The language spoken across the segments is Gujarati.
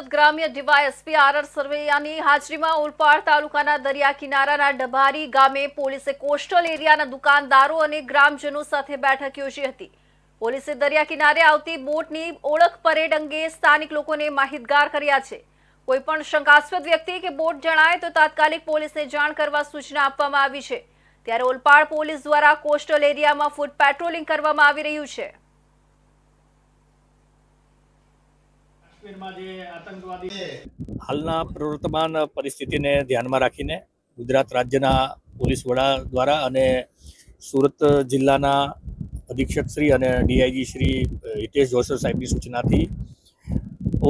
સુરત ગ્રામ્ય ડીવાયએસપી આર આર સરવૈયાની હાજરીમાં ઓલપાડ તાલુકાના દરિયા કિનારાના ડભારી ગામે પોલીસે કોસ્ટલ એરિયાના દુકાનદારો અને ગ્રામજનો સાથે બેઠક યોજી હતી. પોલીસે દરિયા કિનારે આવતી બોટની ઓળખ પરેડ અંગે સ્થાનિક લોકોને માહિતગાર કર્યા છે. કોઈ પણ શંકાસ્પદ વ્યક્તિ કે બોટ જણાય તો તાત્કાલિક પોલીસને જાણ કરવા સૂચના આપવામાં આવી છે. ત્યારે ઓલપાડ પોલીસ દ્વારા કોસ્ટલ એરિયામાં ફૂટ પેટ્રોલિંગ કરવામાં આવી રહ્યું છે કાશ્મીરમાં જે આતંકવાદી છે હાલના પ્રવર્તમાન પરિસ્થિતિને ધ્યાનમાં રાખીને ગુજરાત રાજ્યના પોલીસ વડા દ્વારા અને સુરત જિલ્લાના અધિક્ષક શ્રી અને ડીઆઈજી શ્રી હિતેશ જોશર સાહેબની સૂચનાથી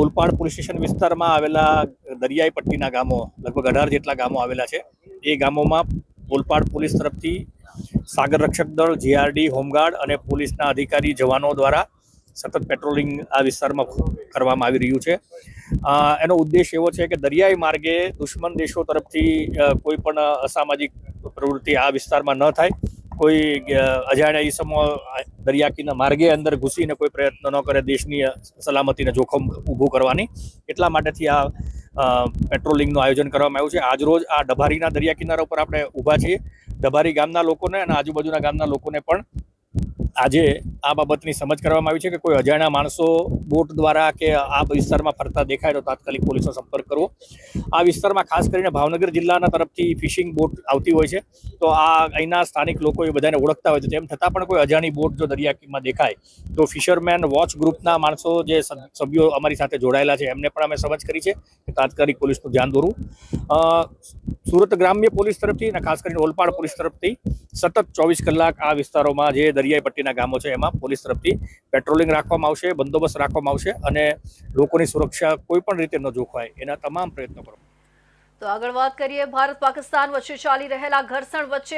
ઓલપાડ પોલીસ સ્ટેશન વિસ્તારમાં આવેલા દરિયાઈ પટ્ટીના ગામો, લગભગ અઢાર જેટલા ગામો આવેલા છે. એ ગામોમાં ઓલપાડ પોલીસ તરફથી સાગર રક્ષક દળ, જીઆરડી, હોમગાર્ડ અને પોલીસના અધિકારી જવાનો દ્વારા સતત પેટ્રોલિંગ આ વિસ્તારમાં કરવામાં આવી રહ્યું છે. એનો ઉદ્દેશ એવો છે કે દરિયાઈ માર્ગે દુશ્મન દેશો તરફથી કોઈ પણ અસામાજિક પ્રવૃત્તિ આ વિસ્તારમાં ન થાય. કોઈ અજાણ્યા ઈસમો આ દરિયા કિના માર્ગે અંદર ઘૂસીને કોઈ પ્રયત્ન ન કરે દેશની સલામતીને જોખમ ઊભું કરવાની. એટલા માટેથી આ પેટ્રોલિંગનું આયોજન કરવામાં આવ્યું છે. આજરોજ આ ડભારીના દરિયા કિનારા ઉપર આપણે ઊભા છીએ. ડભારી ગામના લોકોને અને આજુબાજુના ગામના લોકોને પણ આજે આ બાબતની સમજ કરવામાં આવી છે કે કોઈ અજાણ્યા માણસો બોટ દ્વારા કે આ વિસ્તારમાં ફરતા દેખાય તો તાત્કાલિક પોલીસનો સંપર્ક કરવો. આ વિસ્તારમાં ખાસ કરીને ભાવનગર જિલ્લાના તરફથી ફિશિંગ બોટ આવતી હોય છે. તો આ અહીંના સ્થાનિક લોકો એ બધાને ઓળખતા હોય છે. તેમ છતાં પણ કોઈ અજાણી બોટ જો દરિયાકીમાં દેખાય તો ફિશરમેન વોચ ગ્રુપના માણસો જે સભ્યો અમારી સાથે જોડાયેલા છે, એમને પણ અમે સમજ કરી છે કે તાત્કાલિક પોલીસનું ધ્યાન દોરવું. સુરત ગ્રામ્ય પોલીસ તરફથી અને ખાસ કરીને ઓલપાડ પોલીસ તરફથી સતત ચોવીસ કલાક આ વિસ્તારોમાં જે દરિયાઈ પટ્ટીના ગામો છે એમાં પોલીસ તરફથી પેટ્રોલિંગ રાખવામાં આવશે, બંદોબસ્ત રાખવામાં આવશે અને લોકોની સુરક્ષા કોઈ પણ રીતે ન જોખવાય એના તમામ પ્રયત્નો કરો. તો આગળ વાત કરીએ ભારત પાકિસ્તાન વચ્ચે ચાલી રહેલા ઘર્ષણ વચ્ચે